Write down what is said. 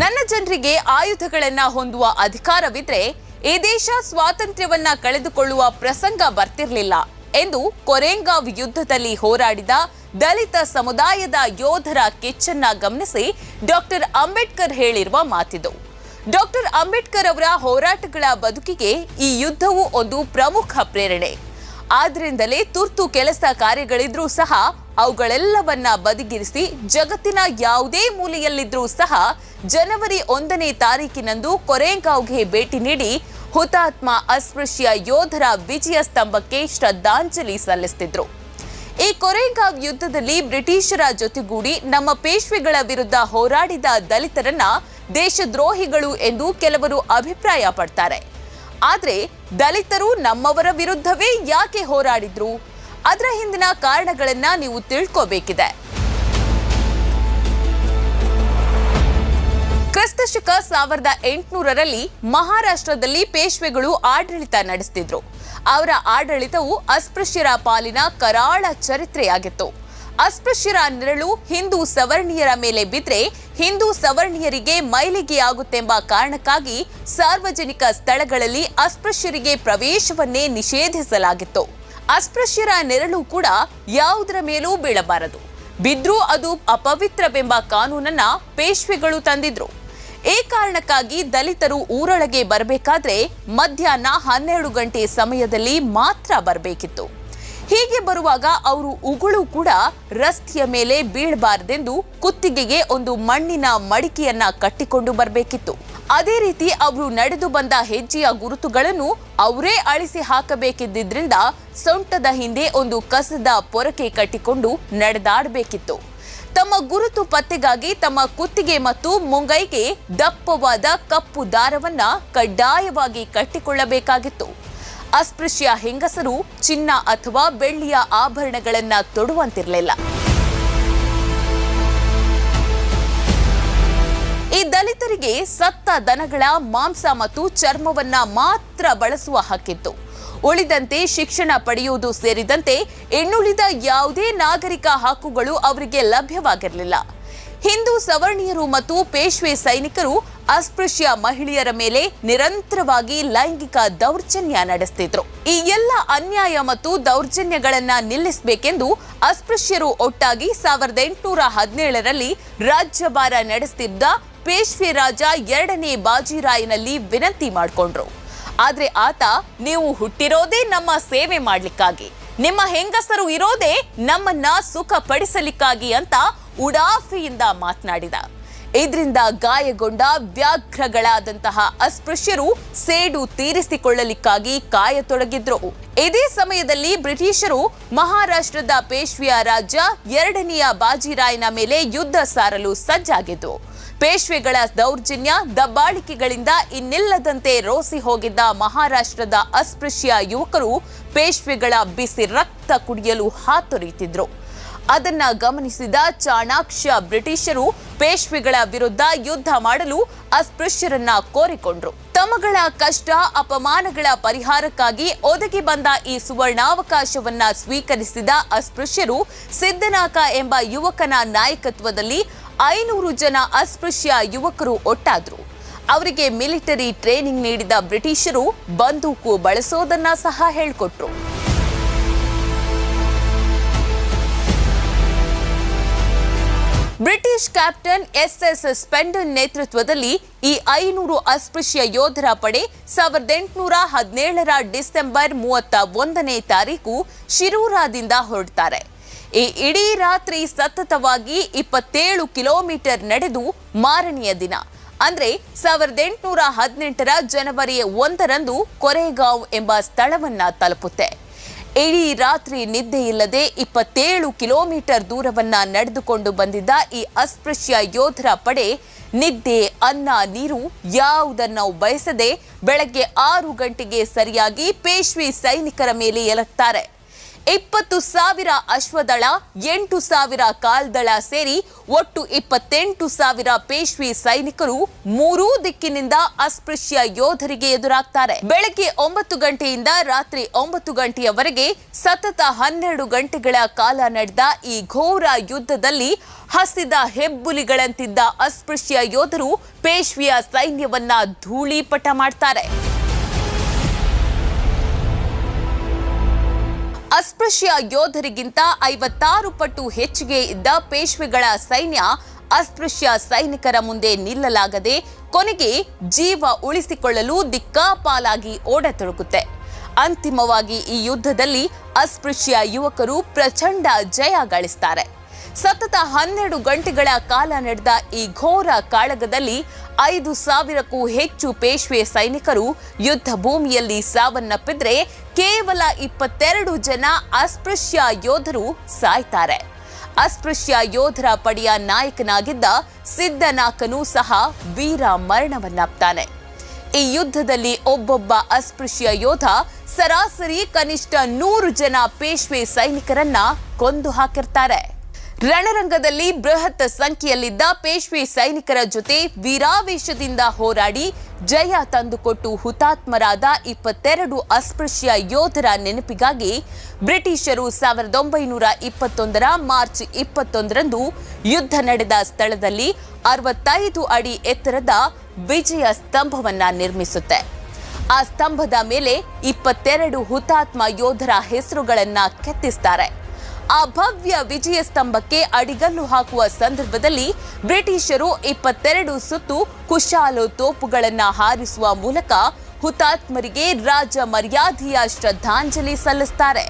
ನನ್ನ ಜನರಿಗೆ ಆಯುಧಗಳನ್ನ ಹೊಂದುವ ಅಧಿಕಾರವಿದ್ರೆ ಈ ದೇಶ ಸ್ವಾತಂತ್ರ್ಯವನ್ನ ಕಳೆದುಕೊಳ್ಳುವ ಪ್ರಸಂಗ ಬರ್ತಿರ್ಲಿಲ್ಲ ಎಂದು ಕೊರೆಂಗಾವ್ ಯುದ್ಧದಲ್ಲಿ ಹೋರಾಡಿದ ದಲಿತ ಸಮುದಾಯದ ಯೋಧರ ಕೆಚ್ಚನ್ನ ಗಮನಿಸಿ ಡಾಕ್ಟರ್ ಅಂಬೇಡ್ಕರ್ ಹೇಳಿರುವ ಮಾತಿದು. ಡಾಕ್ಟರ್ ಅಂಬೇಡ್ಕರ್ ಅವರ ಹೋರಾಟಗಳ ಬದುಕಿಗೆ ಈ ಯುದ್ಧವು ಒಂದು ಪ್ರಮುಖ ಪ್ರೇರಣೆ. ಆದ್ರಿಂದಲೇ ತುರ್ತು ಕೆಲಸ ಕಾರ್ಯಗಳಿದ್ರೂ ಸಹ ಅವುಗಳೆಲ್ಲವನ್ನ ಬದಿಗಿರಿಸಿ ಜಗತ್ತಿನ ಯಾವುದೇ ಮೂಲೆಯಲ್ಲಿದ್ರೂ ಸಹ ಜನವರಿ ಒಂದನೇ ತಾರೀಕಿನಂದು ಕೊರೆಂಗಾವ್ಗೆ ಭೇಟಿ ನೀಡಿ ಹುತಾತ್ಮ ಅಸ್ಪೃಶ್ಯ ಯೋಧರ ವಿಜಯ ಸ್ತಂಭಕ್ಕೆ ಶ್ರದ್ಧಾಂಜಲಿ ಸಲ್ಲಿಸುತ್ತಿದ್ದರು ಈ ಕೊರೆಂಗಾವ್ ಯುದ್ಧದಲ್ಲಿ ಬ್ರಿಟಿಷರ ಜೊತೆಗೂಡಿ ನಮ್ಮ ಪೇಶ್ವೆಗಳ ವಿರುದ್ಧ ಹೋರಾಡಿದ ದಲಿತರನ್ನ ದೇಶದ್ರೋಹಿಗಳು ಎಂದು ಕೆಲವರು ಅಭಿಪ್ರಾಯ ಪಡ್ತಾರೆ ಆದರೆ ದಲಿತರು ನಮ್ಮವರ ವಿರುದ್ಧವೇ ಯಾಕೆ ಹೋರಾಡಿದ್ರು? ಅದರ ಹಿಂದಿನ ಕಾರಣಗಳನ್ನ ನೀವು ತಿಳ್ಕೋಬೇಕಿದೆ. ಕ್ರಿಸ್ತಶಕ ಸಾವಿರದ ಎಂಟುನೂರರಲ್ಲಿ ಮಹಾರಾಷ್ಟ್ರದಲ್ಲಿ ಪೇಶ್ವೆಗಳು ಆಡಳಿತ ನಡೆಸ್ತಿದ್ರು. ಅವರ ಆಡಳಿತವು ಅಸ್ಪೃಶ್ಯರ ಪಾಲಿನ ಕರಾಳ ಚರಿತ್ರೆಯಾಗಿತ್ತು. ಅಸ್ಪೃಶ್ಯರ ನೆರಳು ಹಿಂದೂ ಸವರ್ಣೀಯರ ಮೇಲೆ ಬಿದ್ರೆ ಹಿಂದೂ ಸವರ್ಣೀಯರಿಗೆ ಮೈಲಿಗೆಯಾಗುತ್ತೆಂಬ ಕಾರಣಕ್ಕಾಗಿ ಸಾರ್ವಜನಿಕ ಸ್ಥಳಗಳಲ್ಲಿ ಅಸ್ಪೃಶ್ಯರಿಗೆ ಪ್ರವೇಶವನ್ನೇ ನಿಷೇಧಿಸಲಾಗಿತ್ತು. ಅಸ್ಪೃಶ್ಯರ ನೆರಳು ಕೂಡ ಯಾವುದರ ಮೇಲೂ ಬೀಳಬಾರದು. ಬಿದ್ರೂ ಅದು ಅಪವಿತ್ರವೆಂಬ ಕಾನೂನನ್ನ ಪೇಶ್ವೆಗಳು ತಂದಿದ್ರು. ಈ ಕಾರಣಕ್ಕಾಗಿ ದಲಿತರು ಊರೊಳಗೆ ಬರಬೇಕಾದ್ರೆ ಮಧ್ಯಾಹ್ನ ಹನ್ನೆರಡು ಗಂಟೆ ಸಮಯದಲ್ಲಿ ಮಾತ್ರ ಬರಬೇಕಿತ್ತು. ಹೀಗೆ ಬರುವಾಗ ಅವರು ಉಗುಳು ಕೂಡ ರಸ್ತೆಯ ಮೇಲೆ ಬೀಳಬಾರದೆಂದು ಕುತ್ತಿಗೆಗೆ ಒಂದು ಮಣ್ಣಿನ ಮಡಿಕೆಯನ್ನ ಕಟ್ಟಿಕೊಂಡು ಬರಬೇಕಿತ್ತು. ಅದೇ ರೀತಿ ಅವರು ನಡೆದು ಬಂದ ಹೆಜ್ಜೆಯ ಗುರುತುಗಳನ್ನು ಅವರೇ ಅಳಿಸಿ ಹಾಕಬೇಕಿದ್ದರಿಂದ ಸೊಂಟದ ಹಿಂದೆ ಒಂದು ಕಸದ ಪೊರಕೆ ಕಟ್ಟಿಕೊಂಡು ನಡೆದಾಡಬೇಕಿತ್ತು. ತಮ್ಮ ಗುರುತು ಪತ್ತೆಗಾಗಿ ತಮ್ಮ ಕುತ್ತಿಗೆ ಮತ್ತು ಮುಂಗೈಗೆ ದಪ್ಪವಾದ ಕಪ್ಪು ದಾರವನ್ನ ಕಡ್ಡಾಯವಾಗಿ ಕಟ್ಟಿಕೊಳ್ಳಬೇಕಾಗಿತ್ತು. ಅಸ್ಪೃಶ್ಯ ಹೆಂಗಸರು ಚಿನ್ನ ಅಥವಾ ಬೆಳ್ಳಿಯ ಆಭರಣಗಳನ್ನ ತೊಡುವಂತಿರಲಿಲ್ಲ. ಈ ದಲಿತರಿಗೆ ಸತ್ತ ದನಗಳ ಮಾಂಸ ಮತ್ತು ಚರ್ಮವನ್ನ ಮಾತ್ರ ಬಳಸುವ ಹಕ್ಕಿತ್ತು. ಉಳಿದಂತೆ ಶಿಕ್ಷಣ ಪಡೆಯುವುದು ಸೇರಿದಂತೆ ಇನ್ನುಳಿದ ಯಾವುದೇ ನಾಗರಿಕ ಹಕ್ಕುಗಳು ಅವರಿಗೆ ಲಭ್ಯವಾಗಿರಲಿಲ್ಲ. ಹಿಂದೂ ಸವರ್ಣೀಯರು ಮತ್ತು ಪೇಶ್ವೆ ಸೈನಿಕರು ಅಸ್ಪೃಶ್ಯ ಮಹಿಳೆಯರ ಮೇಲೆ ನಿರಂತರವಾಗಿ ಲೈಂಗಿಕ ದೌರ್ಜನ್ಯ ನಡೆಸ್ತಿದ್ರು. ಈ ಎಲ್ಲ ಅನ್ಯಾಯ ಮತ್ತು ದೌರ್ಜನ್ಯಗಳನ್ನು ನಿಲ್ಲಿಸಬೇಕೆಂದು ಅಸ್ಪೃಶ್ಯರು ಒಟ್ಟಾಗಿ ಸಾವಿರದ ಎಂಟುನೂರ ಹದಿನೇಳರಲ್ಲಿ ರಾಜ್ಯಭಾರ ನಡೆಸ್ತಿದ್ದ ಪೇಶ್ವೆ ರಾಜ ಎರಡನೇ ಬಾಜಿರಾಯನಲ್ಲಿ ವಿನಂತಿ ಮಾಡಿಕೊಂಡ್ರು. ಆದ್ರೆ ಆತ ನೀವು ಹುಟ್ಟಿರೋದೇ ನಮ್ಮ ಸೇವೆ ಮಾಡ್ಲಿಕ್ಕಾಗಿ. ನಿಮ್ಮ ಹೆಂಗಸರು ಇರೋದೇ ನಮ್ಮನ್ನ ಸುಖ ಪಡಿಸಲಿಕ್ಕಾಗಿ ಅಂತ ಉಡಾಫಿಯಿಂದ ಮಾತನಾಡಿದ. ಇದರಿಂದ ಗಾಯಗೊಂಡ ವ್ಯಾಘ್ರಗಳಾದಂತಹ ಅಸ್ಪೃಶ್ಯರು ಸೇಡು ತೀರಿಸಿಕೊಳ್ಳಲಿಕ್ಕಾಗಿ ಕಾಯತೊಡಗಿದ್ರು. ಇದೇ ಸಮಯದಲ್ಲಿ ಬ್ರಿಟಿಷರು ಮಹಾರಾಷ್ಟ್ರದ ಪೇಶ್ವಿಯ ರಾಜ್ಯ ಎರಡನೆಯ ಬಾಜಿರಾಯನ ಮೇಲೆ ಯುದ್ಧ ಸಾರಲು ಸಜ್ಜಾಗಿದ್ರು ಪೇಶ್ವೆಗಳ ದೌರ್ಜನ್ಯ, ದಬ್ಬಾಳಿಕೆಗಳಿಂದ ಇನ್ನಿಲ್ಲದಂತೆ ರೋಸಿ ಹೋಗಿದ್ದ ಮಹಾರಾಷ್ಟ್ರದ ಅಸ್ಪೃಶ್ಯ ಯುವಕರು ಪೇಶ್ವೆಗಳ ಬಿಸಿ ರಕ್ತ ಕುಡಿಯಲು ಹಾತೊರೆಯುತ್ತಿದ್ರು. ಅದನ್ನ ಗಮನಿಸಿದ ಚಾಣಾಕ್ಷ ಬ್ರಿಟಿಷರು ಪೇಶ್ವೆಗಳ ವಿರುದ್ಧ ಯುದ್ಧ ಮಾಡಲು ಅಸ್ಪೃಶ್ಯರನ್ನ ಕೋರಿಕೊಂಡ್ರು. ತಮಗಳ ಕಷ್ಟ, ಅಪಮಾನಗಳ ಪರಿಹಾರಕ್ಕಾಗಿ ಒದಗಿ ಬಂದ ಈ ಸುವರ್ಣಾವಕಾಶವನ್ನ ಸ್ವೀಕರಿಸಿದ ಅಸ್ಪೃಶ್ಯರು ಸಿದ್ದನಾಕ ಎಂಬ ಯುವಕನ ನಾಯಕತ್ವದಲ್ಲಿ ಐನೂರು ಜನ ಅಸ್ಪೃಶ್ಯ ಯುವಕರು ಒಟ್ಟಾದ್ರು. ಅವರಿಗೆ ಮಿಲಿಟರಿ ಟ್ರೈನಿಂಗ್ ನೀಡಿದ ಬ್ರಿಟಿಷರು ಬಂದೂಕು ಬಳಸೋದನ್ನ ಸಹ ಹೇಳ್ಕೊಟ್ರು. ಬ್ರಿಟಿಷ್ ಕ್ಯಾಪ್ಟನ್ ಎಸ್ ಎಸ್ ಸ್ಪೆಂಡನ್ ನೇತೃತ್ವದಲ್ಲಿ ಈ ಐನೂರು ಅಸ್ಪೃಶ್ಯ ಯೋಧರ ಪಡೆ ಸಾವಿರದ ಎಂಟುನೂರ ಹದಿನೇಳರ ಡಿಸೆಂಬರ್ ಮೂವತ್ತ ಒಂದನೇ ತಾರೀಕು ಶಿರೂರಾದಿಂದ ಹೊರಡ್ತಾರೆ. ಈ ಇಡೀ ರಾತ್ರಿ ಸತತವಾಗಿ ಇಪ್ಪತ್ತೇಳು ಕಿಲೋಮೀಟರ್ ನಡೆದು ಮಾರನೆಯ ದಿನ. ಅಂದ್ರೆ ಸಾವಿರದ ಎಂಟುನೂರ ಹದಿನೆಂಟರ ಜನವರಿ ಒಂದರಂದು ಕೊರೆಗಾಂವ್ ಎಂಬ ಸ್ಥಳವನ್ನ ತಲುಪುತ್ತೆ. ಇಡೀ ರಾತ್ರಿ ನಿದ್ದೆ ಇಲ್ಲದೆ ಇಪ್ಪತ್ತೇಳು ಕಿಲೋಮೀಟರ್ ದೂರವನ್ನ ನಡೆದುಕೊಂಡು ಬಂದಿದ್ದ ಈ ಅಸ್ಪೃಶ್ಯ ಯೋಧರ ಪಡೆ ನಿದ್ದೆ, ಅನ್ನ, ನೀರು ಯಾವುದನ್ನು ಬಯಸದೆ ಬೆಳಗ್ಗೆ ಆರು ಗಂಟೆಗೆ ಸರಿಯಾಗಿ ಪೇಶ್ವಿ ಸೈನಿಕರ ಮೇಲೆ ಎಲಕ್ತಾರೆ ಇಪ್ಪತ್ತು ಸಾವಿರ ಅಶ್ವದಳ, ಎಂಟು ಸಾವಿರ ಕಾಲ್ದಳ ಸೇರಿ ಒಟ್ಟು ಇಪ್ಪತ್ತೆಂಟು ಸಾವಿರ ಪೇಶ್ವಿ ಸೈನಿಕರು ಮೂರೂ ದಿಕ್ಕಿನಿಂದ ಅಸ್ಪೃಶ್ಯ ಯೋಧರಿಗೆ ಎದುರಾಗ್ತಾರೆ. ಬೆಳಗ್ಗೆ ಒಂಬತ್ತು ಗಂಟೆಯಿಂದ ರಾತ್ರಿ ಒಂಬತ್ತು ಗಂಟೆಯವರೆಗೆ ಸತತ ಹನ್ನೆರಡು ಗಂಟೆಗಳ ಕಾಲ ನಡೆದ ಈ ಘೋರ ಯುದ್ಧದಲ್ಲಿ ಹಸಿದ ಹೆಬ್ಬುಲಿಗಳಂತಿದ್ದ ಅಸ್ಪೃಶ್ಯ ಯೋಧರು ಪೇಶ್ವಿಯ ಸೈನ್ಯವನ್ನ ಧೂಳಿಪಟ ಮಾಡ್ತಾರೆ. ಅಸ್ಪೃಶ್ಯ ಯೋಧರಿಗಿಂತ ಐವತ್ತಾರು ಪಟ್ಟು ಹೆಚ್ಚಿಗೆ ಇದ್ದ ಪೇಶ್ವೆಗಳ ಸೈನ್ಯ ಅಸ್ಪೃಶ್ಯ ಸೈನಿಕರ ಮುಂದೆ ನಿಲ್ಲಲಾಗದೆ ಕೊನೆಗೆ ಜೀವ ಉಳಿಸಿಕೊಳ್ಳಲು ದಿಕ್ಕಾಪಾಲಾಗಿ ಓಡತೊಡಗುತ್ತೆ. ಅಂತಿಮವಾಗಿ ಈ ಯುದ್ಧದಲ್ಲಿ ಅಸ್ಪೃಶ್ಯ ಯುವಕರು ಪ್ರಚಂಡ ಜಯ ಗಳಿಸ್ತಾರೆ. ಸತತ ಹನ್ನೆರಡು ಗಂಟೆಗಳ ಕಾಲ ನಡೆದ ಈ ಘೋರ ಕಾಳಗದಲ್ಲಿ ಐದು ಸಾವಿರಕ್ಕೂ ಹೆಚ್ಚು ಪೇಶ್ವೆ ಸೈನಿಕರು ಯುದ್ಧ ಭೂಮಿಯಲ್ಲಿ ಸಾವನ್ನಪ್ಪಿದ್ರೆ ಕೇವಲ ಇಪ್ಪತ್ತೆರಡು ಜನ ಅಸ್ಪೃಶ್ಯ ಯೋಧರು ಸಾಯ್ತಾರೆ. ಅಸ್ಪೃಶ್ಯ ಯೋಧರ ಪಡೆಯ ನಾಯಕನಾಗಿದ್ದ ಸಿದ್ದನಾಕನು ಸಹ ವೀರ ಮರಣವನ್ನಪ್ತಾನೆ. ಈ ಯುದ್ಧದಲ್ಲಿ ಒಬ್ಬೊಬ್ಬ ಅಸ್ಪೃಶ್ಯ ಯೋಧ ಸರಾಸರಿ ಕನಿಷ್ಠ ನೂರು ಜನ ಪೇಶ್ವೆ ಸೈನಿಕರನ್ನ ಕೊಂದು ಹಾಕಿರ್ತಾರೆ. ರಣರಂಗದಲ್ಲಿ ಬೃಹತ್ ಸಂಖ್ಯೆಯಲ್ಲಿದ್ದ ಪೇಶ್ವೆ ಸೈನಿಕರ ಜೊತೆ ವೀರಾವೇಶದಿಂದ ಹೋರಾಡಿ ಜಯ ತಂದುಕೊಟ್ಟು ಹುತಾತ್ಮರಾದ ಇಪ್ಪತ್ತೆರಡು ಅಸ್ಪೃಶ್ಯ ಯೋಧರ ನೆನಪಿಗಾಗಿ ಬ್ರಿಟಿಷರು ಸಾವಿರದ ಒಂಬೈನೂರ ಇಪ್ಪತ್ತೊಂದರ ಮಾರ್ಚ್ ಇಪ್ಪತ್ತೊಂದರಂದು ಯುದ್ಧ ನಡೆದ ಸ್ಥಳದಲ್ಲಿ ಅರವತ್ತೈದು ಅಡಿ ಎತ್ತರದ ವಿಜಯ ಸ್ತಂಭವನ್ನು ನಿರ್ಮಿಸುತ್ತೆ. ಆ ಸ್ತಂಭದ ಮೇಲೆ ಇಪ್ಪತ್ತೆರಡು ಹುತಾತ್ಮ ಯೋಧರ ಹೆಸರುಗಳನ್ನು ಕೆತ್ತಿಸ್ತಾರೆ. ಆ ಭವ್ಯ ವಿಜಯ ಸ್ತಂಭಕ್ಕೆ ಅಡಿಗಲ್ಲು ಹಾಕುವ ಸಂದರ್ಭದಲ್ಲಿ ಬ್ರಿಟಿಷರು ಇಪ್ಪತ್ತೆರಡು ಸುತ್ತು ಕುಶಾಲು ತೋಪುಗಳನ್ನು ಹಾರಿಸುವ ಮೂಲಕ ಹುತಾತ್ಮರಿಗೆ ರಾಜ ಮರ್ಯಾದೆಯ ಶ್ರದ್ಧಾಂಜಲಿ ಸಲ್ಲಿಸ್ತಾರೆ.